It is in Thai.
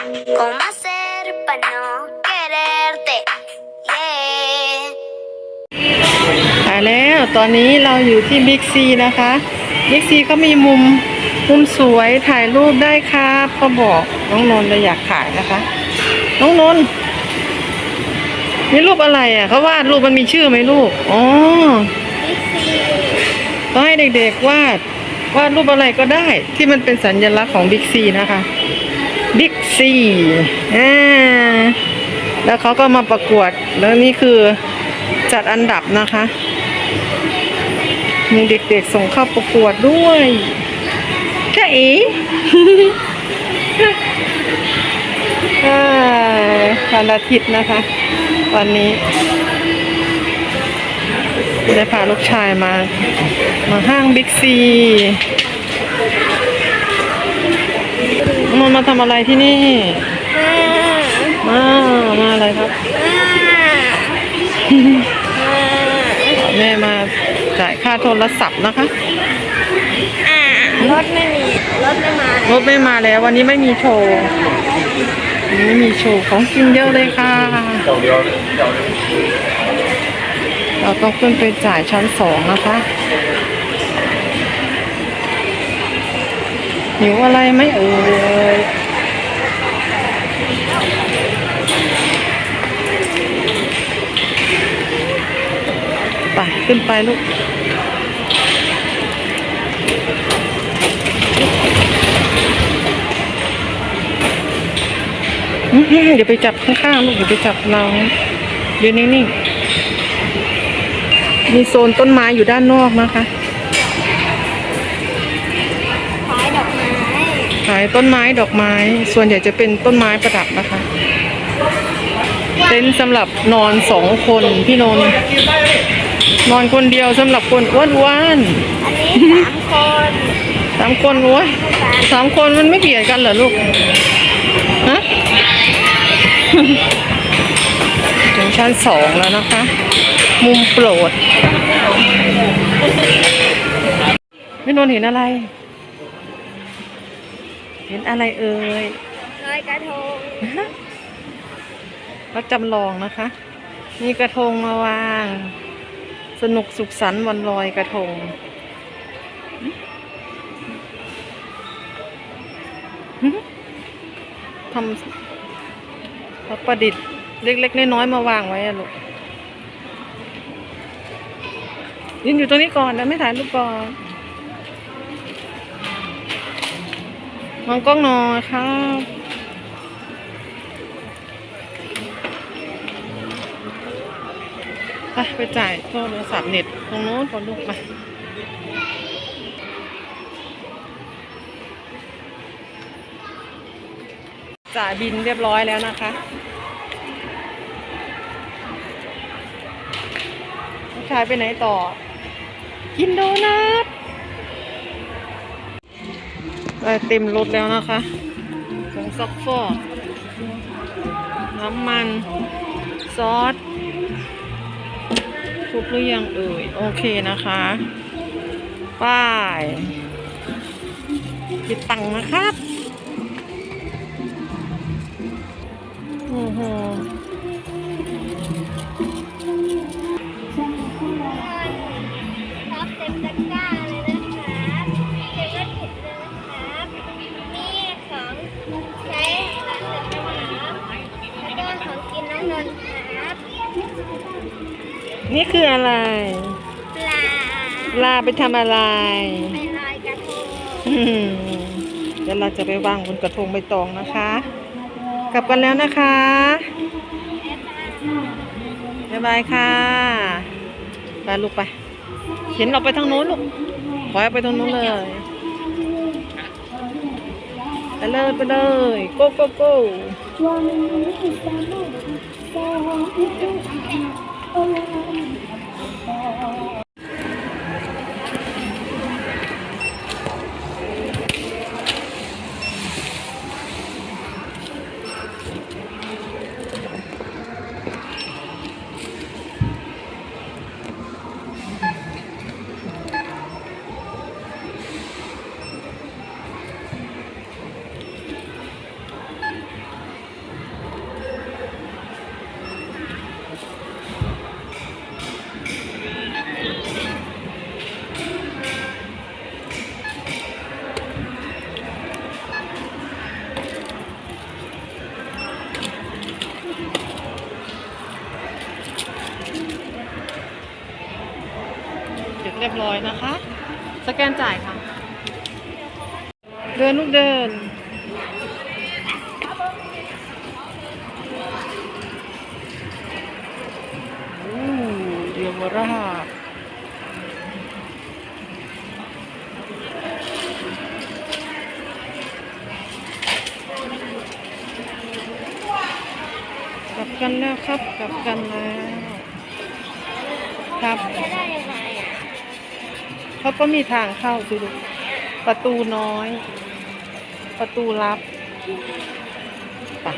¿Cómo hacer para no quererte? Yeah. ถ่ายแล้วตอนนี้เราอยู่ที่บิ๊กซีนะคะบิ๊กซีเขามีมุมมุมสวยถ่ายรูปได้ครับเขาบอกน้องนนท์เลยอยากถ่ายนะคะ น้องนนท์นี่รูปอะไรอะเขาวาดรูปมันมีชื่อไหมลูกอ๋อต้องให้เด็กๆวาดวาดรูปอะไรก็ได้ที่มันเป็นสัญลักษณ์ของบิ๊กซีนะคะ บิ๊กซีอ่าแล้วเขาก็มาประกวด แล้วนี่คือจัดอันดับนะคะ มีเด็กๆส่งเข้าประกวดด้วยแค่เอ๋อ่าวันอาทิตย์นะคะ วันนี้ได้พาลูกชายมา มาห้างบิ๊กซี มันมาทำอะไรที่นี่ มา มาอะไรครับ แม่มาจ่ายค่าโทรศัพท์นะคะ รถไม่มี รถไม่มา รถไม่มาแล้ว วันนี้ไม่มีโชว์วันนี้ไม่มีโชว์ของกินเยอะเลยค่ะ เราต้องขึ้นไปจ่ายชั้นสองนะคะ หิวอะไรไหมเอ่ยไปขึ้นไปลูกเดี๋ยวไปจับข้างๆลูกเดี๋ยวไปจับเราเดี๋ยืนนิ่มีโซนต้นไม้อยู่ด้านนอกนะคะ ดอกไม้ขายต้นไม้ดอกไม้ ส่วนใหญ่จะเป็นต้นไม้ประดับนะคะ เต็นท์สำหรับนอนสองคนพี่นนท์นอนคนเดียวสำหรับคนอ้วนอันนี้สามคนๆสามคนโอ้ยสามคนมันไม่เบียดกันเหรอลูกฮะถึงชั้นสองแล้วนะคะ มุมโปรดพี่นนท์เห็นอะไร เห็นอะไรเอ่ยลอยกระทงวัดจำลองนะคะ มีกระทงมาวาง สนุกสุขสันต์วันลอยกระทงหึทำทำประดิษฐ์เล็ก ๆ น้อยๆมาวางไว้อะลูกยืนอยู่ตรงนี้ก่อนนะไม่ถ่ายรูปก่อน มองกล้องหน่อยครับไปไปจ่ายโทรศัพท์เน็ตตรงโน้นก่อนลูกมาจ่ายบินเรียบร้อยแล้วนะคะลูกชายไปไหนต่อ กินโดนัท ได้เต็มรถแล้วนะคะผงซักฟอกน้ำมัน ซอสครบหรือยังเอ่ย โอเคนะคะ ป้ายคิดตังค์นะครับ โอ้โห นี่คืออะไร ปลาลาไปทำอะไร ไปลอยกระทงอืมเดี๋ยวเราจะไปวางบนกระทงใบตองนะคะ กลับกันแล้วนะคะบ๊ายบายค่ะไปลูกไป เห็นเราไปทางโน้นลูก ขอให้ไปทางโน้นเลย ไปเลยไปเลยโก้โก้โก้ เรียบร้อยนะคะ สแกนจ่ายค่ะ เดินลูกเดินอู้เยาวราชกลับกันแล้วครับ กลับกันแล้วครับ เขาก็มีทางเข้าดูประตูน้อย ประตูลับไป